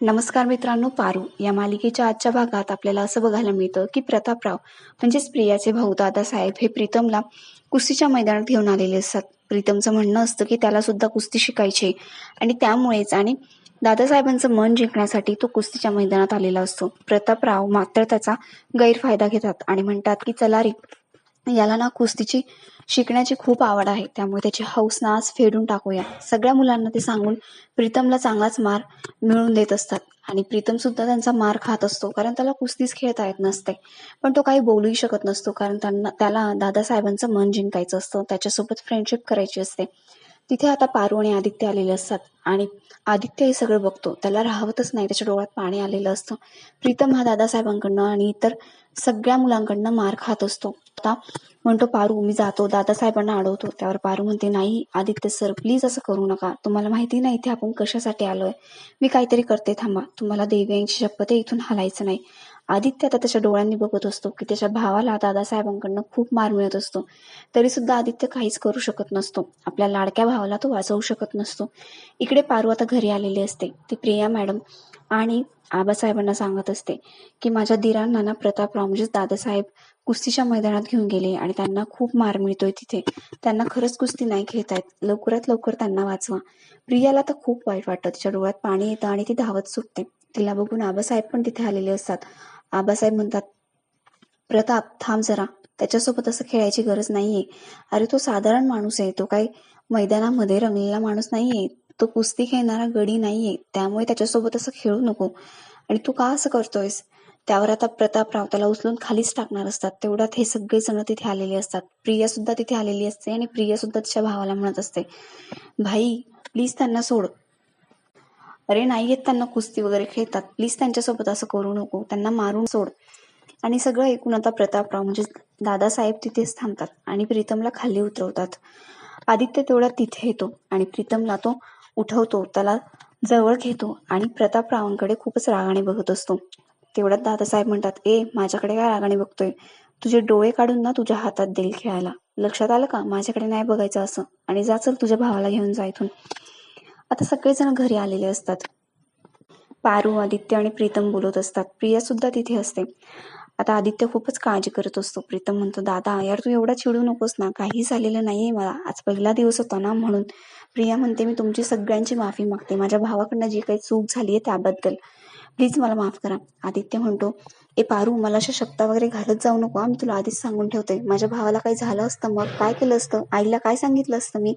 नमस्कार मित्रांनो पारू या मालिकेच्या आजच्या भागात आपल्याला असं बघायला मिळतं की प्रतापराव म्हणजेच प्रियाचे भाऊ दादासाहेब हे प्रीतमला कुस्तीच्या मैदानात घेऊन आलेले असतात. प्रीतमचं म्हणणं असतं की त्याला सुद्धा कुस्ती शिकायची आणि त्यामुळेच आणि दादासाहेबांचं मन जिंकण्यासाठी तो कुस्तीच्या मैदानात आलेला असतो. प्रतापराव मात्र त्याचा गैरफायदा घेतात आणि म्हणतात की चला रे याला ना कुस्तीची शिकण्याची खूप आवड आहे. त्यामुळे त्याची हौस नास फेडून टाकूया. सगळ्या मुलांना ते सांगून प्रीतमला चांगलाच मार मिळवून देत असतात. आणि प्रीतम सुद्धा त्यांचा मार खात असतो कारण त्याला कुस्तीच खेळता येत नसते. पण तो काही बोलूही शकत नसतो कारण त्यांना त्याला दादासाहेबांचं मन जिंकायचं असतं त्याच्यासोबत फ्रेंडशिप करायची असते. तिथे आता पारू आणि आदित्य आलेले असतात. आणि आदित्य हे सगळं बघतो. त्याला राहतच नाही त्याच्या डोळ्यात पाणी आलेलं असतं. प्रीतम हा दादासाहेबांकडनं आणि इतर सगळ्या मुलांकडनं मार खात असतो. होता म्हणतो पारू मी जातो. दादासाहेबांना अडवतो. त्यावर पारू म्हणते नाही आदित्य सर प्लीज असं करू नका. तुम्हाला माहिती नाही इथे आपण कशासाठी आलोय? मी काहीतरी करते थांबा. तुम्हाला देवयांची शपथ इथून हलायचं नाही. आदित्य आता त्याच्या डोळ्यांनी बघत असतो की त्याच्या भावाला दादासाहेबांकडनं खूप मार मिळत असतो. तरी सुद्धा आदित्य काहीच करू शकत नसतो. आपल्या लाडक्या भावाला तो वाचवू शकत नसतो. इकडे पारू आता घरी आलेली असते. ती प्रिया मॅडम आणि आबासाहेबांना सांगत असते की माझ्या दिरांना ना प्रतापराव म्हणजेच दादासाहेब कुस्तीच्या मैदानात घेऊन गेले आणि त्यांना खूप मार मिळतोय तिथे. त्यांना खरंच कुस्ती नाही खेळतायत. लवकरात लवकर त्यांना वाचवा. प्रियाला तर खूप वाईट वाटतं. तिच्या डोळ्यात पाणी येतं आणि ती धावत सुटते. तिला बघून आबासाहेब पण तिथे आलेले असतात. आबासाहेब म्हणतात प्रताप थांब जरा. त्याच्यासोबत असं खेळायची गरज नाहीये. अरे तो साधारण माणूस आहे. तो काही मैदानामध्ये रंगलेला माणूस नाहीये. तो कुस्ती खेळणारा गडी नाहीये. त्यामुळे त्याच्यासोबत असं खेळू नको. आणि तू का असं करतोयस? त्यावर आता प्रतापराव त्याला उचलून खालीच टाकणार असतात. तेवढ्यात हे सगळे जण तिथे आलेले असतात. प्रिया सुद्धा तिथे आलेली असते आणि प्रिया सुद्धा तिच्या भावाला म्हणत असते भाई प्लीज त्यांना सोड. अरे नाही येत त्यांना कुस्ती वगैरे खेळतात. प्लीज त्यांच्यासोबत असं करू नको. त्यांना मारून सोड. आणि सगळं ऐकून आता प्रतापराव म्हणजे दादासाहेब तिथेच थांबतात आणि प्रीतमला खाली उतरवतात. आदित्य तेवढा तिथे येतो आणि प्रीतमला तो उठवतो. त्याला जवळ घेतो आणि प्रतापरावांकडे खूपच रागाने बघत असतो. तेवढ्यात दादासाहेब म्हणतात ए माझ्याकडे काय रागाने बघतोय? तुझे डोळे काढून ना तुझ्या हातात देईल खेळायला. लक्षात आलं का? माझ्याकडे नाही बघायचं असं. आणि जा चल तुझ्या भावाला घेऊन जा इथून. आता सगळेजण घरी आलेले असतात. पारू आदित्य आणि प्रीतम बोलत असतात. प्रिया सुद्धा तिथे असते. आता आदित्य खूपच काळजी करत असतो. प्रीतम म्हणतो दादा यार तू एवढा चिडू नकोस ना. काही झालेलं नाहीये मला. आज पहिला दिवस होता ना म्हणून. प्रिया म्हणते मी तुमची सगळ्यांची माफी मागते. माझ्या भावाकडनं जी काही चूक झाली आहे त्याबद्दल. प्लीज मला माफ करा. आदित्य म्हणतो ए पारू मला अशा शक्ता वगैरे घालत जाऊ नको. मी तुला आधीच सांगून ठेवते माझ्या भावाला काही झालं असतं मग? काय केलं असतं? आईला काय सांगितलं असतं मी?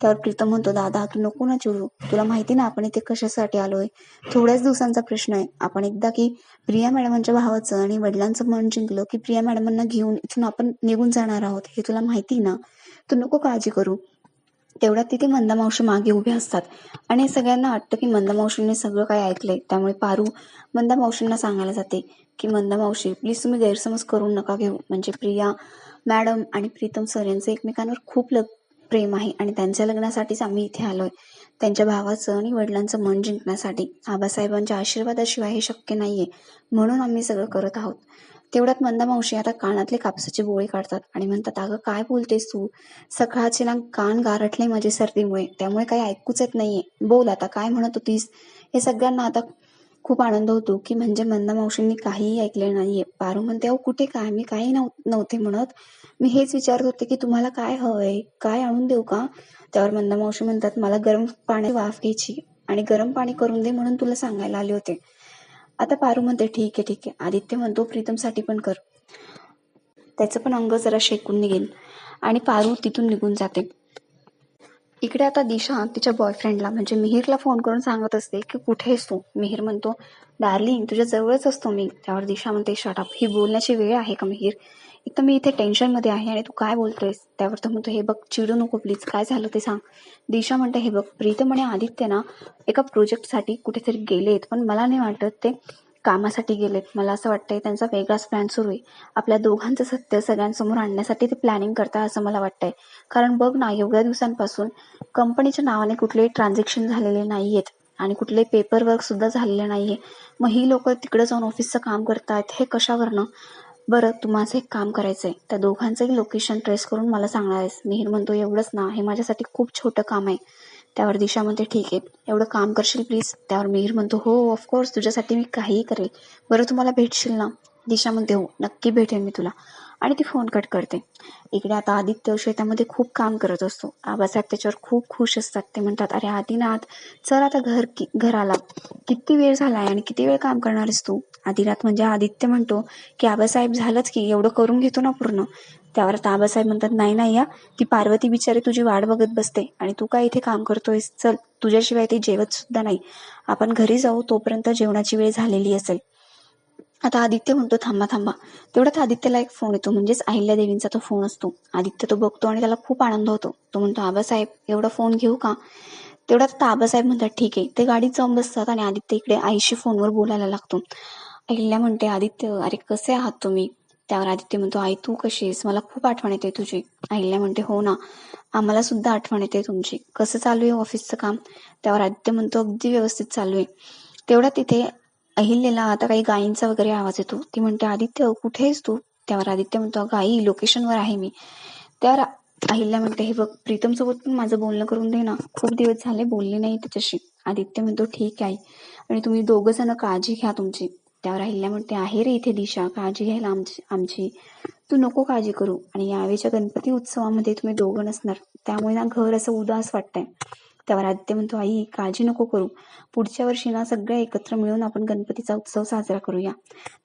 त्यावर प्रीतम म्हणतो दादा तू नको ना चिडू. तुला माहिती ना आपण इथे कशासाठी आलोय? थोड्याच दिवसांचा प्रश्न आहे. आपण एकदा की प्रिया मॅडमांच्या भावाचं आणि वडिलांचं मन जिंकलं की प्रिया मॅडमांना घेऊन इथून आपण निघून जाणार आहोत हे तुला माहिती ना? तू नको काळजी करू. तेवढ्यात तिथे मंदा मावशी मागे उभे असतात. आणि सगळ्यांना वाटतं की मंदमावशीने सगळं काही ऐकलंय. त्यामुळे पारू मंदा मावशींना सांगायला जाते की मंदा मावशी प्लीज तुम्ही गैरसमज करून नका घेऊ. म्हणजे प्रिया मॅडम आणि प्रीतम सर यांचं एकमेकांवर खूप लग प्रेम आहे आणि त्यांच्या लग्नासाठीच आम्ही इथे आलोय. त्यांच्या भावाचं आणि वडिलांचं मन जिंकण्यासाठी आबासाहेबांच्या आशीर्वादाशिवाय हे शक्य नाहीये. म्हणून आम्ही सगळं करत आहोत. तेवढ्यात मंदा मावशी आता कानातले कापसाची गोळी काढतात आणि म्हणतात अगं काय बोलतेस तू? सकाळचे ना कान गारठले माझे सर्दीमुळे. त्यामुळे काही ऐकूच येत नाहीये. बोल आता काय म्हणत होतीस? हे सगळ्यांना आता खूप आनंद होतो की म्हणजे मंदा मावशींनी काहीही ऐकले नाहीये. पारू म्हणते अहो कुठे काय? मी काही नव्हते म्हणत. मी हेच विचारत होते की तुम्हाला काय हवंय? काय आणून देऊ का? त्यावर मंदा मावशी म्हणतात मला गरम पाणी वाफ घ्यायची आणि गरम पाणी करून दे म्हणून तुला सांगायला आले होते. आता पारू म्हणते ठीक आहे ठीक आहे. आदित्य म्हणतो प्रीतमसाठी पण कर. त्याचं पण अंग जरा शेकून निघेल. आणि पारू तिथून निघून जाते. इकडे आता दिशा तिच्या बॉयफ्रेंडला म्हणजे मिहीरला फोन करून सांगत असते की कुठे आहेस तू? मिहीर म्हणतो डार्लिंग तुझ्या जवळच असतो मी. त्यावर दिशा म्हणते शटअप ही बोलण्याची वेळ आहे का मिहीर? एक तर मी इथे टेन्शनमध्ये आहे आणि तू काय बोलतोयस त्यावर तो म्हणतो हे बघ चिडू नको प्लीज काय झालं ते सांग. दिशा म्हणते हे बघ प्रीतम आणि आदित्य ना एका प्रोजेक्टसाठी कुठेतरी गेलेत पण मला नाही वाटत ते कामासाठी गेलेत. मला असं वाटतंय त्यांचा वेगळाच प्लॅन सुरू आहे. आपल्या दोघांचं सत्य सगळ्यांसमोर आणण्यासाठी ते प्लॅनिंग करता असं मला वाटतंय. कारण बघ ना एवढ्या दिवसांपासून कंपनीच्या नावाने कुठलेही ट्रान्झॅक्शन झालेले नाहीयेत आणि कुठले पेपर वर्क सुद्धा झालेले नाहीये. मग ही लोक तिकडे जाऊन ऑफिसचं काम करतायत हे कशावरनं? बरं तू माझं एक काम करायचंय. त्या दोघांचंही लोकेशन ट्रेस करून मला सांगणार आहेस. मिहीर म्हणतो एवढंच ना हे माझ्यासाठी खूप छोटं काम आहे. त्यावर दिशा म्हणते ठीक आहे एवढं काम करशील प्लीज त्यावर मिहीर म्हणतो हो ऑफकोर्स तुझ्यासाठी मी काहीही करेल. बरं तुम्हाला भेटशील ना? दिशा म्हणते हो नक्की भेटेन मी तुला. आणि ती फोन कट करते. इकडे आता आदित्य शेतामध्ये खूप काम करत असतो. आबासाहेब त्याच्यावर खूप खुश असतात. ते म्हणतात अरे आदिनाथ चल आता घर की घराला. किती वेळ झाला आहे आणि किती वेळ काम करणार आहेस तू? आदिनाथ म्हणजे आदित्य म्हणतो की आबासाहेब झालंच की एवढं करून घेतो ना पूर्ण. त्यावर आता आबासाहेब म्हणतात नाही नाही या. ती पार्वती बिचारी तुझी वाट बघत बसते आणि तू काय इथे काम करतोयस? चल तुझ्याशिवाय ते जेवत सुद्धा नाही. आपण घरी जाऊ तोपर्यंत जेवणाची वेळ झालेली असेल. आता आदित्य म्हणतो थांबा थांबा. तेवढ्यात आदित्यला एक फोन येतो. म्हणजेच अहिल्या देवींचा तो फोन असतो. आदित्य तो बघतो आणि त्याला खूप आनंद होतो. तो म्हणतो आबासाहेब एवढा फोन घेऊ का? तेवढ्यात आता आबासाहेब म्हणतात ठीक आहे. ते गाडीत जाऊन बसतात आणि आदित्य इकडे आईशी फोनवर बोलायला लागतो. अहिल्या म्हणते आदित्य अरे कसे आहात तुम्ही? त्यावर आदित्य म्हणतो आई तू कशी आहेस? मला खूप आठवण येते तुझी. अहिल्या म्हणते हो ना आम्हाला सुद्धा आठवण येते तुमची. कसं चालू आहे ऑफिसचं काम? त्यावर आदित्य म्हणतो अगदी व्यवस्थित चालू आहे. तेवढ्या तिथे अहिल्याला आता काही गायींचा वगैरे आवाज येतो. ती म्हणते आदित्य कुठे आहेस तू? त्यावर आदित्य म्हणतो गाई लोकेशनवर आहे मी. त्यावर अहिल्या म्हणते हे बघ प्रीतम सोबत पण माझं बोलणं करून दे ना. खूप दिवस झाले बोलले नाही त्याच्याशी आदित्य म्हणतो ठीक आहे. आणि तुम्ही दोघ जण काळजी घ्या तुमची. त्यावर अहिल्या म्हणते आहे रे इथे दिशा काळजी घ्यायला आमची आमची. तू नको काळजी करू. आणि यावेळीच्या गणपती उत्सवामध्ये तुम्ही दोघं नसणार. त्यामुळे ना घर असं उदास वाटतंय. त्यावर आदित्य म्हणतो आई काळजी नको करू. पुढच्या वर्षी ना सगळे एकत्र मिळून आपण गणपतीचा उत्सव साजरा करूया.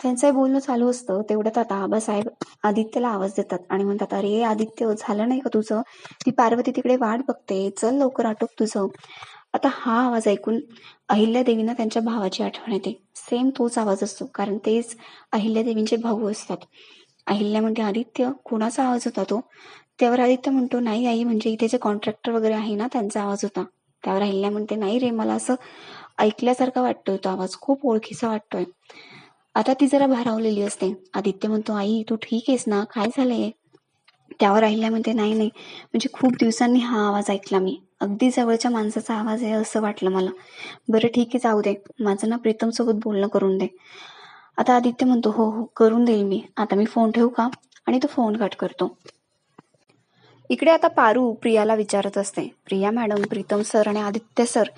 त्यांचं बोलणं चालू असतं. तेवढ्यात आता आबासाहेब आदित्यला आवाज देतात आणि म्हणतात अरे आदित्य झालं नाही का तुझं? ती पार्वती तिकडे वाट बघते. चल लवकर आटोप तुझं. आता हा आवाज ऐकून अहिल्यादेवींना त्यांच्या भावाची आठवण येते. सेम तोच आवाज असतो कारण तेच अहिल्यादेवींचे भाऊ असतात. अहिल्या म्हणते आदित्य. कोणाचा आवाज होता तो? त्यावर आदित्य म्हणतो नाही आई म्हणजे इथे जे कॉन्ट्रॅक्टर वगैरे आहे ना त्यांचा आवाज होता. त्यावर अहिल्या म्हणते नाही रे मला असं ऐकल्यासारखा वाटतोय तो आवाज. खूप ओळखीचा वाटतोय. आता ती जरा भारावलेली असते. आदित्य म्हणतो आई तू ठीक आहेस ना? काय झालंय? त्यावर अहिल्या म्हणते नाही नाही. म्हणजे खूप दिवसांनी हा आवाज ऐकला मी. अगदी जवळच्या माणसाचा आवाज आहे असं वाटलं मला. बरं ठीक आहे जाऊ दे. माझं ना प्रीतम सोबत बोलणं करून दे. आता आदित्य म्हणतो हो हो करून देईल मी. आता मी फोन ठेवू का? आणि तो फोन कट करतो. इकडे आता पारू प्रियाला विचारत असते. प्रिया मॅडम प्रीतम सर आणि आदित्य सर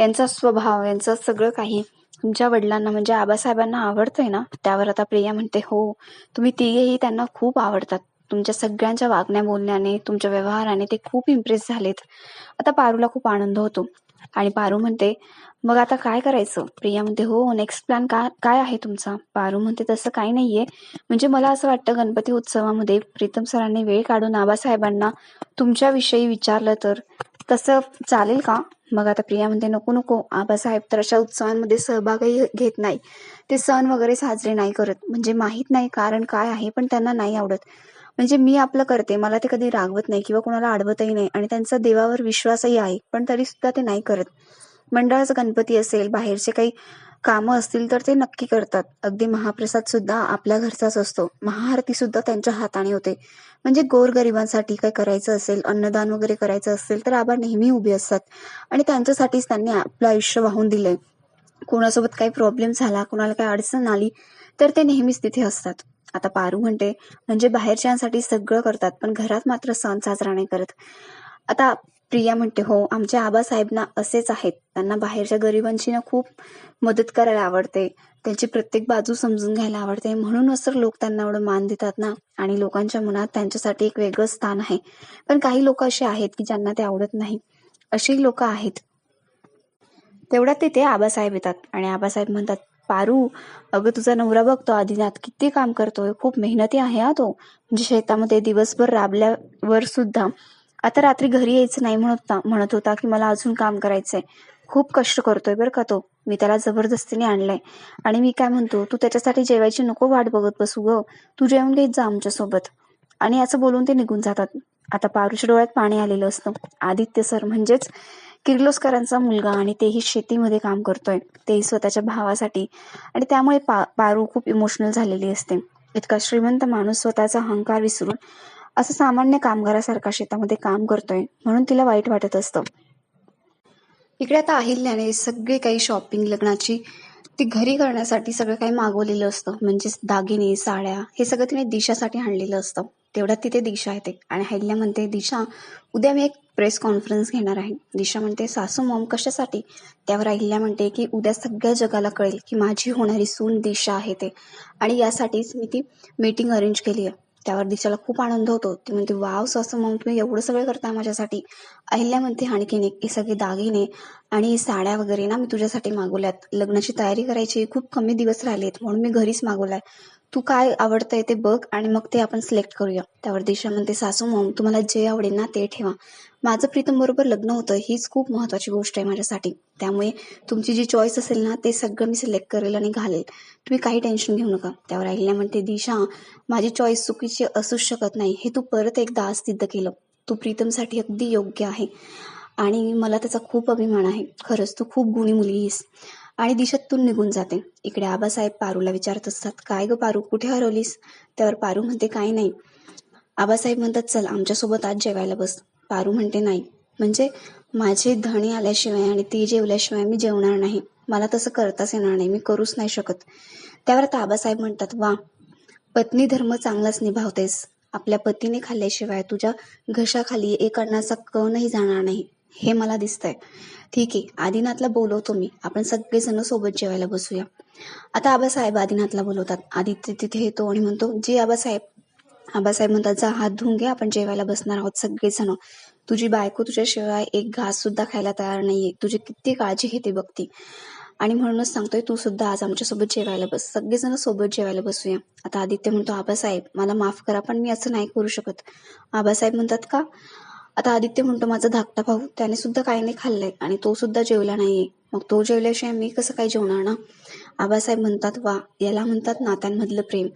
यांचा स्वभाव यांचं सगळं काही तुमच्या वडिलांना म्हणजे आबासाहेबांना आवडतंय ना? त्यावर आता प्रिया म्हणते हो तुम्ही तिघेही त्यांना खूप आवडतात. तुमच्या सगळ्यांच्या वागण्या बोलण्याने तुमच्या व्यवहाराने ते खूप इम्प्रेस झालेत. आता पारूला खूप आनंद होतो. आणि पारू म्हणते मग आता काय करायचं? प्रिया म्हणते हो नेक्स्ट प्लॅन का काय आहे तुमचा? पारू म्हणते तसं काही नाहीये. म्हणजे मला असं वाटतं गणपती उत्सवामध्ये प्रीतम सरांनी वेळ काढून आबासाहेबांना तुमच्याविषयी विचारलं तर तसं चालेल का? मग आता प्रिया म्हणते नको नको. आबासाहेब तर अशा उत्सवांमध्ये सहभागही घेत नाही. ते सण वगैरे साजरे नाही करत. म्हणजे माहीत नाही कारण काय आहे पण त्यांना नाही आवडत. म्हणजे मी आपलं करते. मला ते कधी रागवत नाही किंवा कोणाला अडवतही नाही आणि त्यांचा देवावर विश्वासही आहे पण तरी सुद्धा ते नाही करत. मंडळाचा गणपती असेल बाहेरचे काही कामं असतील तर ते नक्की करतात. अगदी महाप्रसाद सुद्धा आपल्या घरचाच असतो. महाआरती सुद्धा त्यांच्या हाताने होते. म्हणजे गोरगरिबांसाठी काही करायचं असेल अन्नदान वगैरे करायचं असेल तर आबा नेहमी उभे असतात. आणि त्यांच्यासाठीच त्यांनी आपलं आयुष्य वाहून दिलंय. कोणासोबत काही प्रॉब्लेम झाला कोणाला काही अडचण आली तर ते नेहमीच तिथे असतात. आता पारू म्हणते म्हणजे बाहेरच्यांसाठी सगळं करतात पण घरात मात्र सण साजरा नाही करत. आता प्रिया म्हणते हो आमच्या आबासाहेबना असेच आहेत. त्यांना बाहेरच्या गरिबांची ना खूप मदत करायला आवडते. त्यांची प्रत्येक बाजू समजून घ्यायला आवडते. म्हणूनच तर लोक त्यांना एवढं मान देतात ना. आणि लोकांच्या मनात त्यांच्यासाठी एक वेगळं स्थान आहे. पण काही लोक असे आहेत की ज्यांना ते आवडत नाही. अशी लोक आहेत. तेवढ्यात तिथे आबासाहेब येतात. आणि आबासाहेब म्हणतात पारू अगं तुझा नवरा बघतो आदिनाथ. किती काम करतोय. खूप मेहनती आहे हा तो. म्हणजे शेतामध्ये दिवसभर राबल्यावर सुद्धा आता रात्री घरी यायचं नाही म्हणत म्हणत होता की मला अजून काम करायचंय. खूप कष्ट करतोय बरं का तो. मी त्याला जबरदस्तीने आणलाय. आणि मी काय म्हणतो तू त्याच्यासाठी जेवायची नको वाट बघत बसू ग. तू जेवण घेत जा आमच्यासोबत आणि असं बोलून ते निघून जातात. आता पारूच्या डोळ्यात पाणी आलेलं असतं. आदित्य सर म्हणजेच किर्लोस्करांचा मुलगा आणि तेही शेतीमध्ये काम करतोय. तेही स्वतःच्या भावासाठी. आणि त्यामुळे पा पारू खूप इमोशनल झालेली असते. इतका श्रीमंत माणूस स्वतःचा अहंकार विसरून असं सामान्य कामगारासारखा शेतामध्ये काम करतोय म्हणून तिला वाईट वाटत असतं. इकडे आता अहिल्याने सगळे काही शॉपिंग लग्नाची ती घरी करण्यासाठी सगळं काही मागवलेलं असतं. म्हणजेच दागिने साड्या हे सगळं तिने दिशासाठी आणलेलं असतं. तेवढ्यात तिथे दिशा येते आणि अहिल्या म्हणते दिशा उद्या मी एक प्रेस कॉन्फरन्स घेणार आहे. दिशा म्हणते सासू मॉम कशासाठी? त्यावर अहिल्या म्हणते की उद्या सगळ्या जगाला कळेल की माझी होणारी सून दिशा आहे ते आणि यासाठीच मी ती मीटिंग अरेंज केली आहे. त्यावर दिशाला खूप आनंद होतो. ती म्हणते वाव असं मग तुम्ही एवढं सगळं करता माझ्यासाठी. अहिल्या म्हणते आणखीन एक हे सगळे दागिने आणि साड्या वगैरे ना मी तुझ्यासाठी मागवल्यात. लग्नाची तयारी करायची खूप कमी दिवस राहिलेत म्हणून मी घरीच मागवलाय. तू काय आवडतंय ते बघ आणि मग ते आपण सिलेक्ट करूया. त्यावर दिशा म्हणते सासू मग तुम्हाला जे आवडेल ना ते ठेवा. माझं प्रीतम बरोबर लग्न होतं हीच खूप महत्वाची गोष्ट आहे माझ्यासाठी. त्यामुळे तुमची जी चॉईस असेल ना ते सगळं मी सिलेक्ट करेल आणि घालेल. तुम्ही काही टेन्शन घेऊ नका. त्यावर अहिल्या म्हणते दिशा माझी चॉईस चुकीची असूच शकत नाही. हे तू परत एकदा आज सिद्ध केलं. तू प्रीतमसाठी अगदी योग्य आहे आणि मला त्याचा खूप अभिमान आहे. खरंच तू खूप गुणी मुली आहेस. आणि दिशेतून निघून जाते. इकडे आबासाहेब पारूला विचारत असतात काय ग पारू कुठे हरवलीस? त्यावर पारू म्हणते काय नाही. आबासाहेब म्हणतात चल आमच्यासोबत आज जेवायला बस. पारू म्हणते नाही. म्हणजे माझे धणी आल्याशिवाय आणि ती जेवल्याशिवाय मी जेवणार नाही. मला तसं करताच येणार नाही. मी करूच नाही शकत. त्यावर आता आबासाहेब म्हणतात वा पत्नी धर्म चांगलाच निभावतेस. आपल्या पतीने खाल्ल्याशिवाय तुझ्या घशाखाली एक अन्नाचा कणही जाणार नाही. हे मला दिसतंय. ठीक आहे आदिनाथला बोलवतो मी. आपण सगळेजण सोबत जेवायला बसूया. आता आबासाहेब आदिनाथला बोलवतात. आदित्य तिथे येतो आणि म्हणतो जे आबासाहेब आबासाहेब म्हणतात जा हात धुवून घे आपण जेवायला बसणार आहोत सगळेजण. तुझी बायको तुझ्याशिवाय एक घास सुद्धा खायला तयार नाहीये. तुझी किती काळजी घेते बघती आणि म्हणूनच सांगतोय तू सुद्धा आज आमच्यासोबत जेवायला बस. सगळेजण सोबत जेवायला बसूया. आता आदित्य म्हणतो आबासाहेब मला माफ करा पण मी असं नाही करू शकत. आबासाहेब म्हणतात का? आता आदित्य म्हणतो माझा धाकटा भाऊ त्याने सुद्धा काही नाही खाल्लंय आणि तो सुद्धा जेवला नाहीये. मग तो जेवल्याशिवाय मी कसं काय जेवणार ना? आबासाहेब म्हणतात वा याला म्हणतात नात्यांमधलं प्रेम.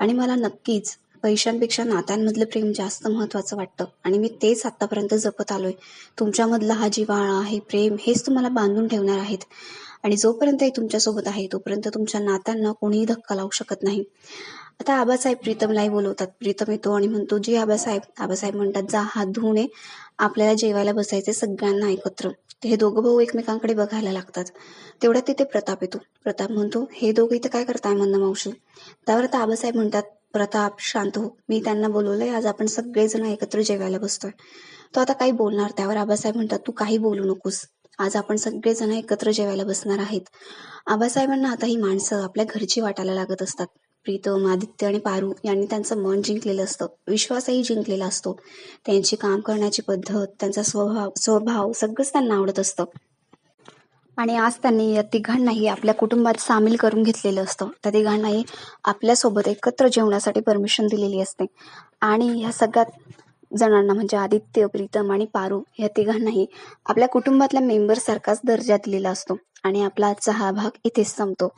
आणि मला नक्कीच पैशांपेक्षा नात्यांमधलं प्रेम जास्त महत्वाचं वाटतं. आणि मी तेच आतापर्यंत जपत आलोय. तुमच्यामधला हा जिव्हाळा हे प्रेम हेच तुम्हाला बांधून ठेवणार आहेत. आणि जोपर्यंत हे तुमच्यासोबत आहे तोपर्यंत तुमच्या नात्यांना कोणीही धक्का लावू शकत नाही. आता आबासाहेब प्रीतमलाही बोलवतात. प्रीतम येतो आणि म्हणतो जी आबासाहेब आबासाहेब म्हणतात जा हात धुवून ये आपल्याला जेवायला बसायचे सगळ्यांना एकत्र. हे दोघं भाऊ एकमेकांकडे बघायला लागतात. तेवढ्यात तिथे प्रताप येतो. प्रताप म्हणतो हे दोघं इथे काय करताय म्हणणं मावशी? त्यावर आता आबासाहेब म्हणतात प्रताप शांत हो. मी त्यांना बोलवलंय. आज आपण सगळेजण एकत्र जेवायला बसतोय. तो आता काही बोलणार त्यावर आबासाहेब म्हणतात तू काही बोलू नकोस. आज आपण सगळेजण एकत्र जेवायला बसणार आहेत. आबासाहेबांना आता ही माणसं आपल्या घरची वाटायला लागत असतात. प्रीतम आदित्य आणि पारू यांनी त्यांचं मन जिंकलेलं असतं. विश्वासही जिंकलेला असतो. त्यांची काम करण्याची पद्धत त्यांचा स्वभाव स्वभाव सगळंच त्यांना आवडत असतं. आणि आज त्यांनी या तिघांनाही आपल्या कुटुंबात सामील करून घेतलेलं असतं. त्या तिघांनाही आपल्यासोबत एकत्र जेवण्यासाठी परमिशन दिलेली असते. आणि ह्या सगळ्यात जणांना म्हणजे आदित्य प्रीतम आणि पारू या तिघांनाही आपल्या कुटुंबातल्या मेंबरसारखाच दर्जा दिलेला असतो. आणि आपला आजचा हा भाग इथेच संपतो.